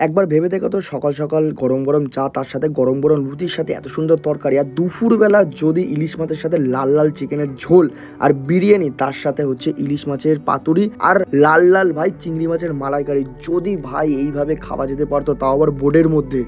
একবার ভেবে দেখো তো, সকাল সকাল গরম গরম চা তার সাথে, গরম গরম রুটির সাথে এত সুন্দর তরকারি, আর দুপুরবেলা যদি ইলিশ মাছের সাথে লাল লাল চিকেনের ঝোল আর বিরিয়ানি, তার সাথে হচ্ছে ইলিশ মাছের পাতুরি আর লাল লাল ভাই চিংড়ি মাছের মালাইকারি। যদি ভাই এইভাবে খাওয়া যেতে পারতো তাও আবার বোর্ডের মধ্যে।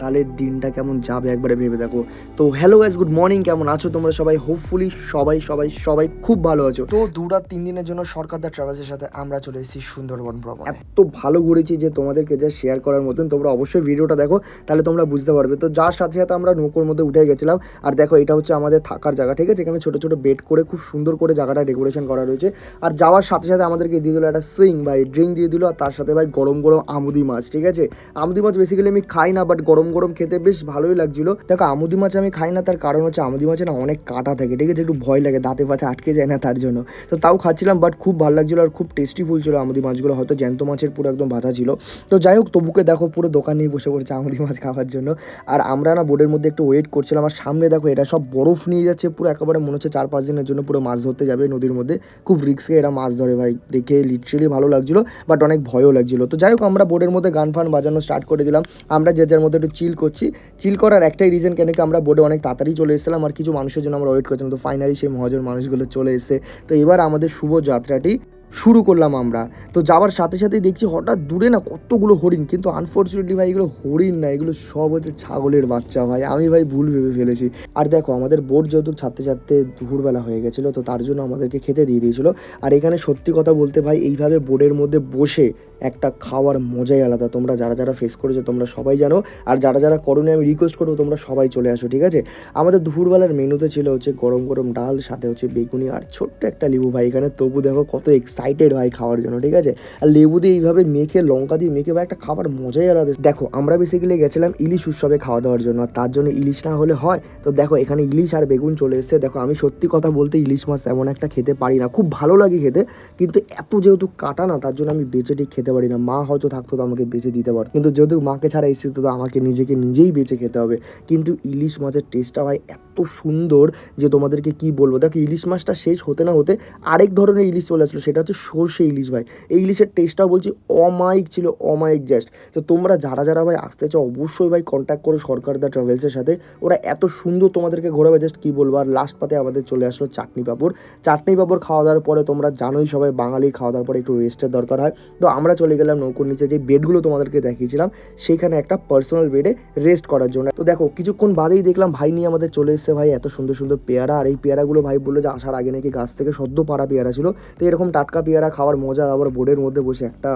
তাহলে দিনটা কেমন যাবে একবারে ভেবে দেখো। তো হ্যালো গাইজ গুড মর্নিং কেমন আছো তোমরা সবাই? হোপফুলি সবাই সবাই সবাই খুব ভালো আছো। তো দু রাত তিন দিনের জন্য সরকার দা ট্রাভেলসের সাথে আমরা চলে এসেছি সুন্দরবন ভ্রমণ। এত ভালো ঘুরেছি যে তোমাদেরকে যা শেয়ার করার মতন তোমরা অবশ্যই ভিডিওটা দেখো, তাহলে তোমরা বুঝতে পারবে। তো যার সাথে সাথে আমরা নৌকোর মধ্যে উঠে গেছিলাম, আর দেখো এটা হচ্ছে আমাদের থাকার জায়গা, ঠিক আছে? এখানে ছোটো ছোটো বেড করে খুব সুন্দর করে জায়গাটা ডেকোরেশন করা রয়েছে। আর যাওয়ার সাথে সাথে আমাদেরকে দিয়ে দিল একটা সুইং ভাই ড্রিঙ্ক দিয়ে দিল, আর তার সাথে ভাই গরম গরম আমুদি মাছ, ঠিক আছে? আমুদি মাছ বেসিক্যালি আমি খাই না বাট গরম গরম গরম খেতে বেশ ভালোই লাগছিল। দেখো, আমুদি মাছ আমি খাই না, তার কারণ হচ্ছে আমুদি মাছে না অনেক কাটা থাকে, ঠিক আছে? একটু ভয় লাগে, দাঁতে ফাতে আটকে যায় না তার জন্য। তো তাও খাচ্ছিলাম বাট খুব ভালো লাগছিল আর খুব টেস্টি ফুল ছিল আমুদি মাছগুলো। হয়তো জ্যান্ত মাছের পুরো একদম ভাতা ছিল। তো যাই হোক, তবুকে দেখো, পুরো দোকান নিয়ে বসে পড়েছে আমুদি মাছ খাওয়ার জন্য। আর আমরা না বোর্ডের মধ্যে একটু ওয়েট করছিলাম, আর সামনে দেখো এটা সব বরফ নিয়ে যাচ্ছে, পুরো একেবারে মনে হচ্ছে চার পাঁচ দিনের জন্য পুরো মাছ ধরতে যাবে নদীর মধ্যে। খুব রিক্সে এরা মাছ ধরে ভাই, দেখে লিটারেলি ভালো লাগছিল বাট অনেক ভয়ও লাগছিল। তো যাই হোক, আমরা বোর্ডের মধ্যে গান ফান বাজানো স্টার্ট করে দিলাম। আমরা যে যার মধ্যে একটু চিল করছি। চিল করার একটাই রিজন কেন কি আমরা বোর্ডে অনেক তাড়াতাড়ি চলে এসেছিলাম আর কিছু মানুষের জন্য আমরা ওয়েট করছিলাম। তো ফাইনালি সেই মহাজন মানুষগুলো চলে এসেছে তো এবার আমাদের শুভ যাত্রাটি শুরু করলাম আমরা। তো যাওয়ার সাথে সাথেই দেখছি হঠাৎ দূরে না কতগুলো হরিণ, কিন্তু আনফর্চুনেটলি ভাই এগুলো হরিণ না, এগুলো সব হচ্ছে ছাগলের বাচ্চা ভাই। আমি ভাই ভুল ভেবে ফেলেছি। আর দেখো, আমাদের বোর্ড যেহেতু ছাড়তে ছাড়তে দুপুরবেলা হয়ে গেছিল, তো তার জন্য আমাদেরকে খেতে দিয়ে দিয়েছিলো। আর এখানে সত্যি কথা বলতে ভাই, এইভাবে বোর্ডের মধ্যে বসে একটা খাওয়ার মজাই আলাদা। তোমরা যারা যারা ফেস করেছ, তোমরা সবাই জানো। আর যারা যারা করোনি, আমি রিকোয়েস্ট করব, তোমরা সবাই চলে আসো, ঠিক আছে? আমাদের দুপুরবেলার মেনুতে ছিল হচ্ছে গরম গরম ডাল, সাথে হচ্ছে বেগুনি আর ছোট্ট একটা লেবু ভাই। এখানে তবু দেখো কত এক্সাইটেড ভাই খাওয়ার জন্য, ঠিক আছে? আর লেবু দিয়ে এইভাবে মেখে, লঙ্কা দিয়ে মেখে ভাই একটা খাবার মজাই আলাদা। দেখো, আমরা বেসিক্যালি গেছিলাম ইলিশ উৎসবে খাওয়া দাওয়ার জন্য। আর তার জন্য ইলিশ না হলে হয়। তো দেখো, এখানে ইলিশ আর বেগুন চলে এসেছে। দেখো, আমি সত্যি কথা বলতে ইলিশ মাছ এমন একটা খেতে পারি না। খুব ভালো লাগে খেতে। কিন্তু এত যেহেতু কাটা না, তার জন্য আমি বেঁচে ঠিক খেতে পারি না। মা হয়তো থাকতো তো আমাকে বেঁচে দিতে পারতো। কিন্তু যদি মাকে ছাড়া এসেছে তো আমাকে নিজেকে নিজেই বেঁচে খেতে হবে। কিন্তু ইলিশ মাছের টেস্টটা ভাই এত সুন্দর যে তোমাদেরকে কি বলব? দেখো, ইলিশ মাছটা শেষ হতে না হতে আরেক ধরনের ইলিশ চলে আসলো। সেটা হচ্ছে সর্ষে ইলিশ ভাই। এই ইলিশের টেস্টটাও বলছি অমায়িক ছিল, অমায়িক জাস্ট তো তোমরা যারা যারা ভাই আসতে চাও, অবশ্যই ভাই কন্ট্যাক্ট করো সরকার দা ট্রাভেলসের সাথে। ওরা এত সুন্দর তোমাদেরকে ঘোরাবে জাস্ট কী বলব? আর লাস্ট পাতে আমাদের চলে আসলো চাটনি পাঁপড়। চাটনি পাঁপড় খাওয়া দাওয়ার পরে তোমরা জানোই সবাই বাঙালির খাওয়া দাওয়ার পরে একটু রেস্টের দরকার হয়। তো আমরা চলে গেলাম নৌকোর নিচে, যে বেডগুলো তোমাদেরকে দেখিয়েছিলাম, সেইখানে একটা পার্সোনাল বেডে রেস্ট করার জন্য। তো দেখো, কিছুক্ষণ বাদেই দেখলাম ভাই নিয়ে আমাদের চলে এসছে ভাই, এত সুন্দর সুন্দর পেয়ারা। আর এই পেয়ারাগুলো ভাই বলল যে আসার আগে নাকি গাছ থেকে সদ্য পাড়া পেয়ারা ছিল। তো এরকম টাটকা পেয়ারা খাওয়ার মজা আবার বোর্ডের মধ্যে বসে একটা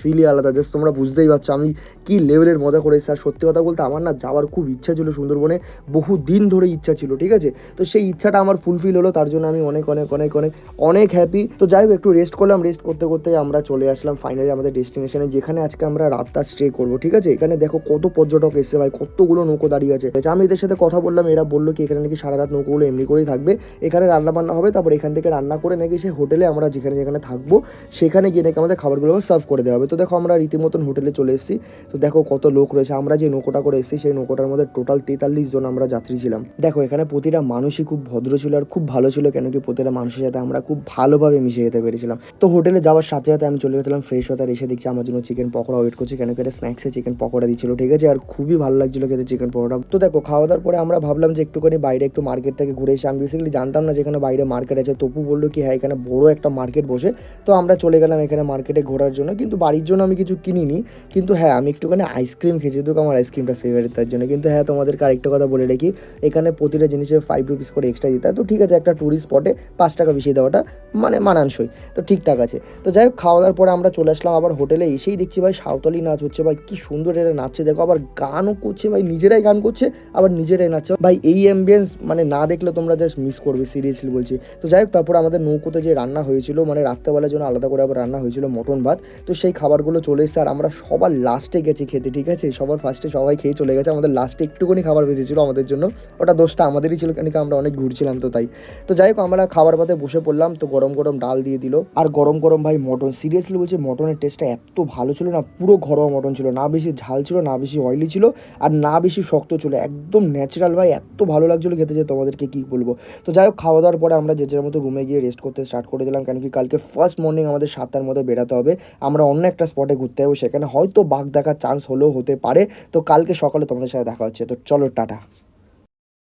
ফিলই আলাদা। জাস্ট তোমরা বুঝতেই পারছ, আমি কি লেভেলের মজা করে আর সত্যি কথা বলতে আমার না যাওয়ার খুব ইচ্ছা ছিল সুন্দরবনে। বহু দিন ধরে ইচ্ছা ছিল, ঠিক আছে? তো সেই ইচ্ছাটা আমার ফুলফিল হলো, তার জন্য আমি অনেক অনেক অনেক অনেক অনেক হ্যাপি তো যাই হোক, একটু রেস্ট করলাম। রেস্ট করতে করতে আমরা চলে আসলাম ফাইনালি আমাদের ডেস্টিনেশনে যেখানে আজকে আমরা রাতটা স্টে করব, ঠিক আছে? এখানে দেখো কত পর্যটক এসছে ভাই, কতগুলো নৌকো দাঁড়িয়ে আছে। আমি এদের সাথে কথা বললাম, এরা বলল কি এখানে নাকি সারা রাত নৌকোগুলো এমনি করেই থাকবে। এখানে রান্না বান্না হবে, তারপর এখান থেকে রান্না করে নাকি সে হোটেলে আমরা যেখানে যেখানে থাকব, সেখানে গিয়ে নাকি আমাদের খাবারগুলো সার্ভ করে দেওয়া হবে। তো দেখো আমরা রীতিমতন হোটেলে চলে এসেছি। তো দেখো কত লোক রয়েছে। আমরা যে নৌকোটা করে এসেছি, সেই নৌকোটার মধ্যে টোটাল তেতাল্লিশ জন আমরা যাত্রী ছিলাম। দেখো এখানে প্রতিটা মানুষই খুব ভদ্র ছিল আর খুব ভালো ছিল কেন কি প্রতিটা মানুষের সাথে আমরা খুব ভালোভাবে মিশে যেতে পেরেছিলাম। তো হোটেলে যাওয়ার সাথে সাথে আমি চলে গেছিলাম ফ্রেশ হতে আর এসে দেখছি আমার জন্য চিকেন পকোড়া ওয়েট করছি কেন কি এটা স্ন্যাক্সে চিকেন পকোড়া দিচ্ছিল, ঠিক আছে? আর খুবই ভালো লাগছিল খেতে চিকেন পকোড়া তো দেখো খাওয়া দাওয়ার পরে আমরা ভাবলাম যে একটুখানি বাইরে একটু মার্কেট থেকে ঘুরে এসে, আমি বেসিক্যালি জানতাম না যেখানে বাইরে মার্কেট আছে। তপু বলল কি হ্যাঁ এখানে বড় একটা মার্কেট বসে। তো আমরা চলে গেলাম এখানে মার্কেটে ঘোরার জন্য। কিন্তু বাড়ির জন্য আমি কিছু কিনিনি। কিন্তু হ্যাঁ আমি একটুখানি আইসক্রিম খেয়েছি। তো আমার আইসক্রিমটা ফেভারিট তার জন্য। কিন্তু হ্যাঁ তোমাদেরকে আরেকটা কথা বলে রেখি। এখানে প্রতিটা জিনিসে ফাইভ রুপিস করে এক্সট্রা দিতে হয়। তো ঠিক আছে, একটা ট্যুরিস্ট স্পটে পাঁচ টাকা বেশি দেওয়াটা মানে মানানসই। তো ঠিকঠাক আছে। তো যাই হোক, খাওয়া দাওয়ার পরে আমরা চলে আসলাম আবার হোটেলে এসেই দেখছি ভাই সাঁওতালি নাচ হচ্ছে। ভাই কি সুন্দর এটা নাচছে। দেখো আবার গানও করছে ভাই, নিজেরাই গান করছে, আবার নিজেরাই নাচছে। ভাই এই অ্যাম্বিয়েন্স মানে না দেখলে তোমরা জাস্ট মিস করবে সিরিয়াসলি বলছি। তো যাই হোক, তারপর আমাদের নৌকোতে যে রান্না হয়েছিল মানে রাত্রেবেলার জন্য আলাদা করে আবার রান্না হয়েছিল মটন ভাত। তো সেই খাবারগুলো চলে এসেছে আর আমরা সবার লাস্টে গেছি খেতে, ঠিক আছে? সবার ফার্স্টে সবাই খেয়ে চলে গেছে, আমাদের লাস্টে একটুখানি খাবার বেঁচেছিল আমাদের জন্য। ওটা দোষটা আমাদেরই ছিল কেন আমরা অনেক ঘুরছিলাম তো তাই। তো যাই হোক, আমরা খাবার পাতে বসে পড়লাম, তো গরম গরম ডাল দিয়ে দিল। আর গরম গরম ভাই মটন সিরিয়াসলি বলছি, মটনের টেস্টটা এত ভালো ছিল না, পুরো ঘরোয়া মটন ছিল। না বেশি ঝাল ছিল, না বেশি অয়েলি ছিল, আর না বেশি শক্ত ছিল। একদম ন্যাচারাল ভাই, এত ভালো লাগছিল খেতে যে তোমাদেরকে কী বলব। তো যাই হোক, খাওয়া দাওয়ার পরে আমরা যে যার মতো রুমে গিয়ে রেস্ট করতে স্টার্ট করে দিলাম কেন কি কালকে ফার্স্ট মর্নিং আমাদের সাতটার মধ্যে বেরাতে হবে। আমরা অন্য একটা স্পটে ঘুরতে যাব, সেখানে হয়তো বাঘ দেখার চান্স হলেও হতে পারে। তো কালকে সকালে তোমাদের সাথে দেখা হচ্ছে। তো চলো, টাটা।